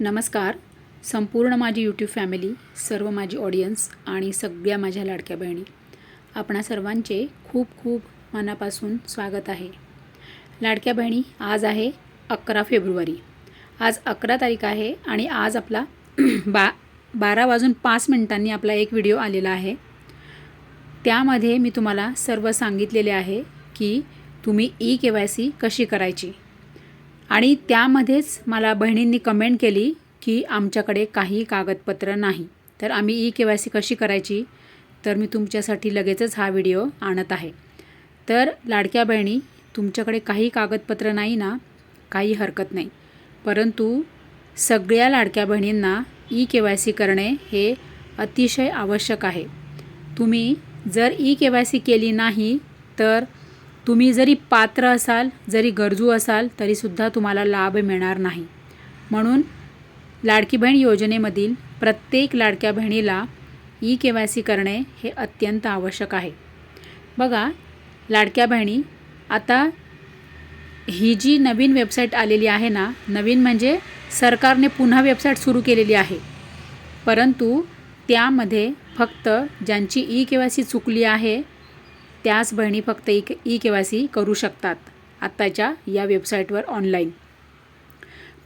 नमस्कार. संपूर्ण माझी यूट्यूब फॅमिली सर्व माझी ऑडियन्स आणि सगळ्या माझ्या लाडक्या बहिणी आपणा सर्वांचे खूप खूप मनापासून स्वागत आहे. लाडक्या बहिणी आज आहे अकरा फेब्रुवारी. आज अकरा तारीख आहे आणि आज आपला बा बारा वाजून पाच मिनिटांनी आपला एक व्हिडिओ आलेला आहे. त्यामध्ये मी तुम्हाला सर्व सांगितलेले आहे की तुम्ही ई के वाय सी कशी करायची? आणि त्यामध्येच मला बहिणींनी कमेंट केली की आमच्याकडे काही कागदपत्र नाही. तर आम्ही ई के वाय सी कशी करायची? तर मी तुमच्यासाठी लगेचच हा व्हिडिओ आणत आहे. तर लाडक्या बहिणी तुमच्याकडे काही कागदपत्र नाही ना काही हरकत नाही. परंतु सगळ्या लाडक्या बहिणींना ई के वाय सी करणे हे अतिशय आवश्यक आहे. तुम्ही जर ई के वाय सी केली नाही तर तुम्ही जरी पात्र असाल जरी गरजू असाल तरीसुद्धा तुम्हाला लाभ मिळणार नाही. म्हणून लाडकी बहीण योजनेमधील प्रत्येक लाडक्या बहिणीला ई के वाय सी करणे हे अत्यंत आवश्यक आहे. बघा लाडक्या बहिणी आता ही जी नवीन वेबसाईट आलेली आहे ना नवीन म्हणजे सरकारने पुन्हा वेबसाईट सुरू केलेली आहे. परंतु त्यामध्ये फक्त ज्यांची ई के वाय सी चुकली आहे त्याच बहिणी फक्त E E K Y C करू शकतात आत्ताच्या या वेबसाईटवर ऑनलाईन.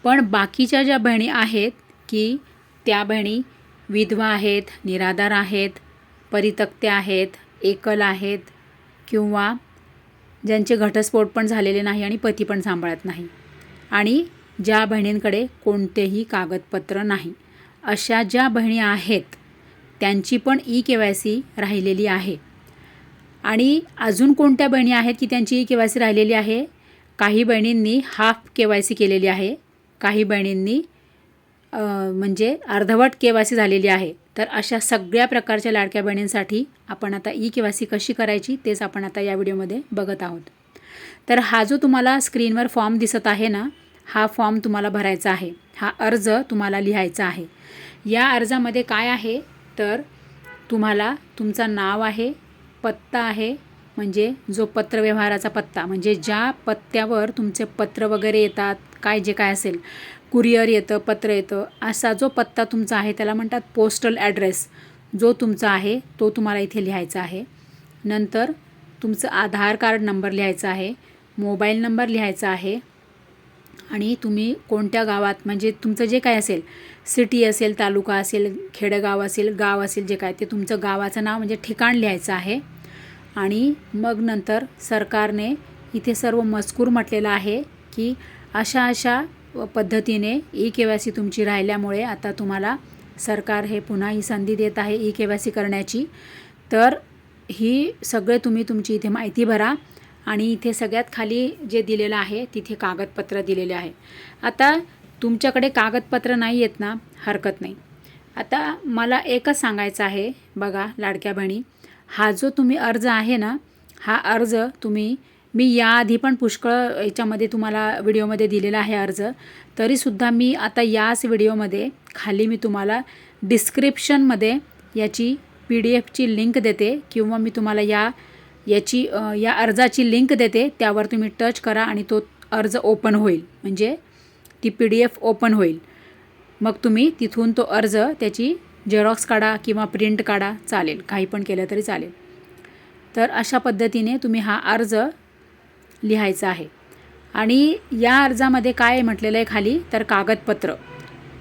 पण बाकीच्या ज्या बहिणी आहेत की त्या बहिणी विधवा आहेत निराधार आहेत परितक्त्या आहेत एकल आहेत किंवा ज्यांचे घटस्फोट पण झालेले नाही आणि पती पण सांभाळत नाही आणि ज्या बहिणींकडे कोणतेही कागदपत्र नाही अशा ज्या बहिणी आहेत त्यांची पण ई के वाय सी राहिलेली आहे. आणि अजून कोणत्या बहिणी आहेत की त्यांची ई के वाय सी राहिलेली आहे? काही बहिणींनी हाफ के वाय सी केलेली आहे. काही बहिणींनी म्हणजे अर्धवट के वाय सी झालेली आहे. तर अशा सगळ्या प्रकारच्या लाडक्या बहिणींसाठी आपण आता ई के वाय सी कशी करायची तेच आपण आता या व्हिडिओमध्ये बघत आहोत. तर हा जो तुम्हाला स्क्रीनवर फॉर्म दिसत आहे ना हा फॉर्म तुम्हाला भरायचा आहे. हा अर्ज तुम्हाला लिहायचा आहे. या अर्जामध्ये काय आहे? तर तुम्हाला तुमचं नाव आहे पत्ता आहे म्हणजे जो पत्रव्यवहाराचा पत्ता म्हणजे ज्या पत्त्यावर तुमचे पत्र वगैरे येतात काय जे काय असेल कुरिअर येतं पत्र येतं असा जो पत्ता तुमचा आहे त्याला म्हणतात पोस्टल ॲड्रेस जो तुमचा आहे तो तुम्हाला इथे लिहायचा आहे. नंतर तुमचं आधार कार्ड नंबर लिहायचा आहे मोबाईल नंबर लिहायचा आहे आणि तुम्ही कोणत्या गावात म्हणजे तुमचं जे काय असेल सिटी असेल तालुका असेल खेडेगाव असेल गाव असेल जे काय ते तुमचं गावाचं नाव म्हणजे ठिकाण लिहायचं आहे. आणि मग नंतर सरकारने इथे सर्व मजकूर म्हटलेलं आहे की अशा अशा पद्धतीने ई के वाय सी तुमची राहिल्यामुळे आता तुम्हाला सरकार हे पुन्हा ही संधी देत आहे ई के वाय सी करण्याची. तर ही सगळे तुम्ही तुमची इथे माहिती भरा आणि इथे सगळ्यात खाली जे दिलेलं आहे तिथे कागदपत्र दिलेले आहे. आता तुमच्याकडे कागदपत्र नाही आहेत ना हरकत नाही. आता मला एकच सांगायचं आहे बघा लाडक्या बहिणी हा जो तुम्ही अर्ज आहे ना हा अर्ज तुम्ही मी याआधी पण पुष्कळ याच्यामध्ये तुम्हाला व्हिडिओमध्ये दिलेला आहे अर्ज तरीसुद्धा मी आता याच व्हिडिओमध्ये खाली मी तुम्हाला डिस्क्रिप्शनमध्ये याची पी डी एफची लिंक देते किंवा मी तुम्हाला या याची या अर्जाची लिंक देते त्यावर तुम्ही टच करा आणि तो अर्ज ओपन होईल. म्हणजे ती पी डी एफ ओपन होईल. मग तुम्ही तिथून तो अर्ज त्याची झेरॉक्स काढा किंवा प्रिंट काढा चालेल. काही पण केलं तरी चालेल. तर अशा पद्धतीने तुम्ही हा अर्ज लिहायचा आहे. आणि या अर्जामध्ये काय आहे म्हटलेलं आहे खाली? तर कागदपत्र.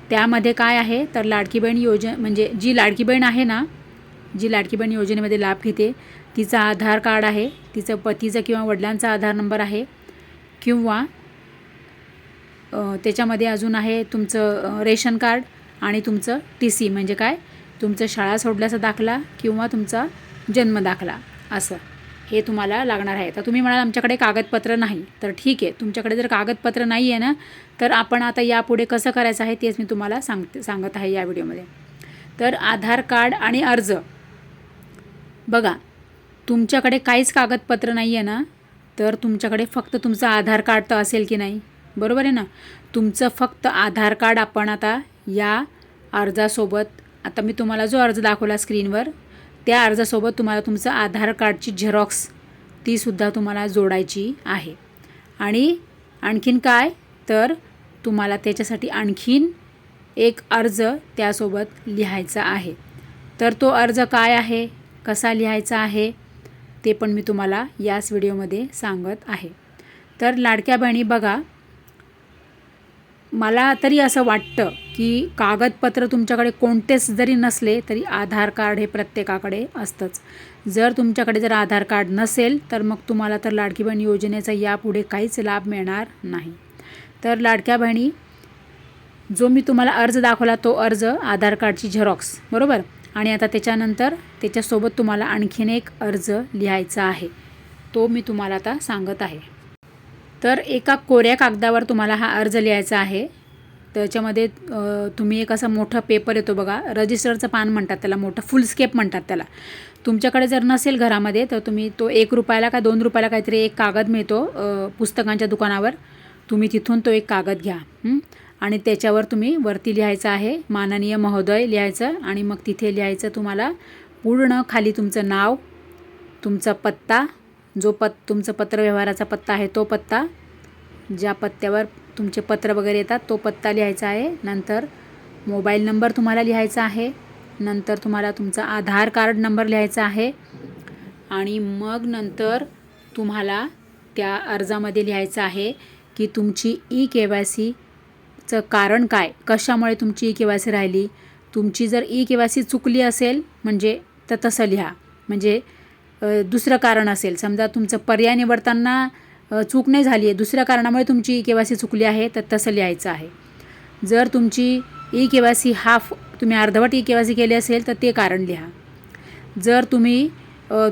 त्यामध्ये काय आहे? तर लाडकी बहीण योज म्हणजे जी लाडकी बहीण आहे ना जी लाडकी बहीण योजनेमध्ये लाभ घेते तिचा आधार कार्ड आहे तिचं पतीचं किंवा वडिलांचा आधार नंबर आहे किंवा त्याच्यामध्ये अजून आहे तुमचं रेशन कार्ड आणि तुमचं टी सी म्हणजे काय? तुमचं शाळा सोडल्याचा दाखला किंवा तुमचा जन्म दाखला असं हे तुम्हाला लागणार आहे. तर तुम्ही म्हणाल आमच्याकडे कागदपत्र नाही. तर ठीक आहे तुमच्याकडे जर कागदपत्र नाही आहे ना तर आपण आता यापुढे कसं करायचं आहे तेच मी तुम्हाला सांगते सांगत आहे या व्हिडिओमध्ये. तर आधार कार्ड आणि अर्ज. बघा तुमच्याकडे काहीच कागदपत्र नाही आहे ना तर तुमच्याकडे फक्त तुमचं आधार कार्ड तर असेल की नाही? बरोबर आहे ना? तुमचं फक्त आधार कार्ड आपण आता या अर्जासोबत आता मी तुम्हाला जो अर्ज दाखवला स्क्रीनवर त्या अर्जासोबत तुम्हाला तुमचं आधार कार्डची झेरॉक्स तीसुद्धा तुम्हाला जोडायची आहे. आणि आणखीन काय? तर तुम्हाला त्याच्यासाठी आणखीन एक अर्ज त्यासोबत लिहायचा आहे. तर तो अर्ज काय आहे? कसा लिहायचा आहे? ते पण मी तुम्हाला याच व्हिडिओमध्ये सांगत आहे. तर लाडक्या बहिणी बघा मला तरी असं वाटतं की कागदपत्र तुमच्याकडे कोणतेच जरी नसले तरी आधार कार्ड हे प्रत्येकाकडे असतंच. जर तुमच्याकडे जर आधार कार्ड नसेल तर मग तुम्हाला तर लाडकी बहीण योजनेचा यापुढे काहीच लाभ मिळणार नाही. तर लाडक्या बहिणी जो मी तुम्हाला अर्ज दाखवला तो अर्ज आधार कार्डची झेरॉक्स बरोबर? आणि आता त्याच्यानंतर त्याच्यासोबत तुम्हाला आणखीन एक अर्ज लिहायचा आहे. तो मी तुम्हाला आता सांगत आहे. तर एका कोऱ्या कागदावर तुम्हाला हा अर्ज लिहायचा आहे. त्याच्यामध्ये तुम्ही एक असं मोठं पेपर येतो बघा. रजिस्टरचं पान म्हणतात त्याला मोठं फुलस्केप म्हणतात त्याला. तुमच्याकडे जर नसेल घरामध्ये तर तुम्ही तो एक रुपयाला का दोन रुपयाला काहीतरी एक कागद मिळतो पुस्तकांच्या दुकानावर. तुम्ही तिथून तो एक कागद घ्या. आणि त्याच्यावर तुम्ही वरती लिहायचं आहे माननीय महोदय लिहायचं आणि मग तिथे लिहायचं तुम्हाला पूर्ण खाली तुमचं नाव तुमचा पत्ता जो पत तुमचं पत्रव्यवहाराचा पत्ता आहे तो पत्ता ज्या पत्त्यावर तुमचे पत्र वगैरे येतात तो पत्ता लिहायचा आहे. नंतर मोबाईल नंबर तुम्हाला लिहायचा आहे. नंतर तुम्हाला तुमचा आधार कार्ड नंबर लिहायचा आहे. आणि मग नंतर तुम्हाला त्या अर्जामध्ये लिहायचं आहे की तुमची ई के वाय सीचं कारण काय? कशामुळे तुमची ई के वाय सी राहिली? तुमची जर ई के वाय सी चुकली असेल म्हणजे तर तसं लिहा. म्हणजे दुसरं कारण असेल. समजा तुमचं पर्याय निवडताना चूक नाही झाली आहे दुसऱ्या कारणामुळे तुमची ई के वाय सी चुकली आहे तर तसं लिहायचं आहे. जर तुमची E K Y C half तुम्ही अर्धवट ई के वाय सी केली असेल तर ते कारण लिहा. जर तुम्ही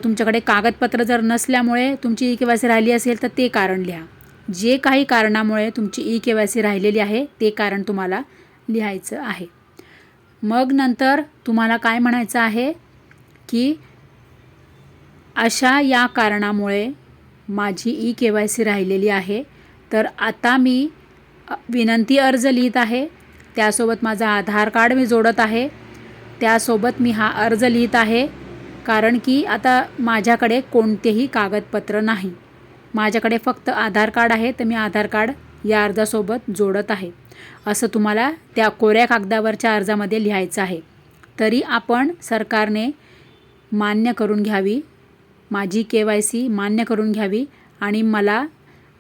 तुमच्याकडे कागदपत्र जर नसल्यामुळे तुमची ई के वाय सी राहिली असेल तर ते कारण लिहा. जे काही कारणामुळे तुमची ई के वाय सी राहिलेली आहे ते कारण तुम्हाला लिहायचं आहे. मग नंतर तुम्हाला काय म्हणायचं आहे? की अशा या कारणामुळे माझी ई के वाय सी राहिलेली आहे. तर आता मी विनंती अर्ज लिहित आहे. त्यासोबत माझा आधार कार्ड मी जोडत आहे. त्यासोबत मी हा अर्ज लिहित आहे. कारण की आता माझ्याकडे कोणतेही कागदपत्र नाही. माझ्याकडे फक्त आधार कार्ड आहे तर मी आधार कार्ड या अर्जासोबत जोडत आहे. असं तुम्हाला त्या कोऱ्या कागदावरच्या अर्जामध्ये लिहायचं आहे. तरी आपण सरकारने मान्य करून घ्यावी. माझी के वाय सी मान्य करून घ्यावी आणि मला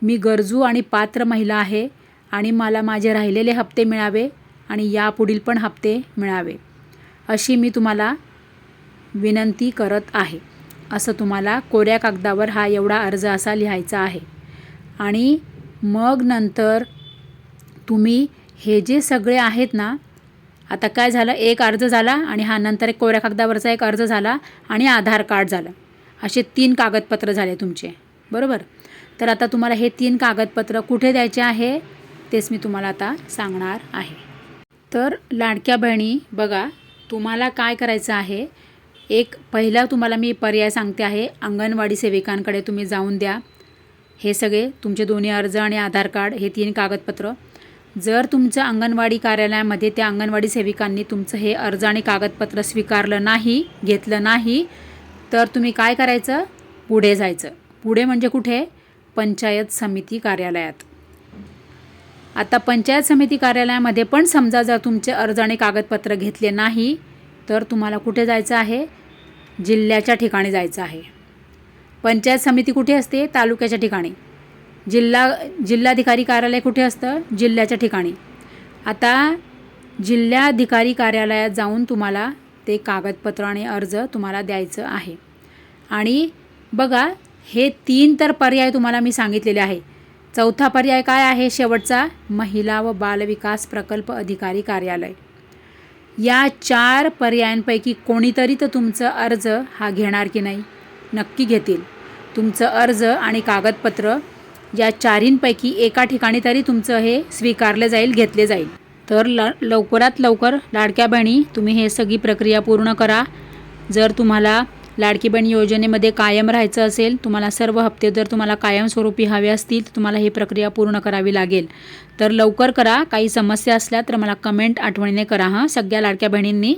मी गरजू आणि पात्र महिला आहे आणि मला माझे राहिलेले हप्ते मिळावे आणि यापुढील पण हप्ते मिळावे अशी मी तुम्हाला विनंती करत आहे. असं तुम्हाला कोऱ्या कागदावर हा एवढा अर्ज असा लिहायचा आहे. आणि मग नंतर तुम्ही हे जे सगळे आहेत ना आता काय झालं? एक अर्ज झाला आणि हा नंतर एक कोऱ्या कागदावरचा एक अर्ज झाला आणि आधार कार्ड झालं. असे तीन कागदपत्र झाले तुमचे. बरोबर? तर आता तुम्हाला हे तीन कागदपत्र कुठे द्यायचे आहे तेच मी तुम्हाला आता सांगणार आहे. तर लाडक्या बहिणी बघा तुम्हाला काय करायचं आहे? एक पहिला तुम्हाला मी पर्याय सांगते आहे अंगणवाडी सेविकांकडे तुम्ही जाऊन द्या. हे सगळे तुमचे दोन्ही अर्ज आणि आधार कार्ड हे तीन कागदपत्र. जर तुमचं अंगणवाडी कार्यालयामध्ये त्या अंगणवाडी सेविकांनी तुमचं हे अर्ज आणि कागदपत्र स्वीकारलं नाही घेतलं नाही तर तुम्ही काय करायचं? पुढे जायचं. पुढे म्हणजे कुठे? पंचायत समिती कार्यालयात. आता पंचायत समिती कार्यालयामध्ये पण समजा जर तुमचे अर्ज आणि कागदपत्र घेतले नाही तर तुम्हाला कुठे जायचं आहे? जिल्ह्याच्या ठिकाणी जायचं आहे. पंचायत समिती कुठे असते? तालुक्याच्या ठिकाणी. जिल्हा जिल्हाधिकारी कार्यालय कुठे असतं? जिल्ह्याच्या ठिकाणी. आता जिल्हाधिकारी कार्यालयात जाऊन तुम्हाला ते कागदपत्र आणि अर्ज तुम्हाला द्यायचं आहे. आणि बघा हे तीन तर पर्याय तुम्हाला मी सांगितलेले आहे. चौथा पर्याय काय आहे? शेवटचा महिला व बालविकास प्रकल्प अधिकारी कार्यालय. या चार पर्यायांपैकी कोणीतरी तर तुमचं अर्ज हा घेणार की नाही? नक्की घेतील. तुमचं अर्ज आणि कागदपत्र या चारींपैकी एका ठिकाणी तरी तुमचं हे स्वीकारलं जाईल घेतले जाईल. तर ल लवकरात लवकर लाडक्या बहिणी तुम्ही हे सगळी प्रक्रिया पूर्ण करा. जर तुम्हाला लाडकी बहीण योजनेमध्ये कायम राहायचं असेल तुम्हाला सर्व हप्ते जर तुम्हाला कायमस्वरूपी हवे असतील तर तुम्हाला ही प्रक्रिया पूर्ण करावी लागेल. तर लवकर करा काही समस्या असल्या तर मला कमेंट आठवणीने करा हां सगळ्या लाडक्या बहिणींनी.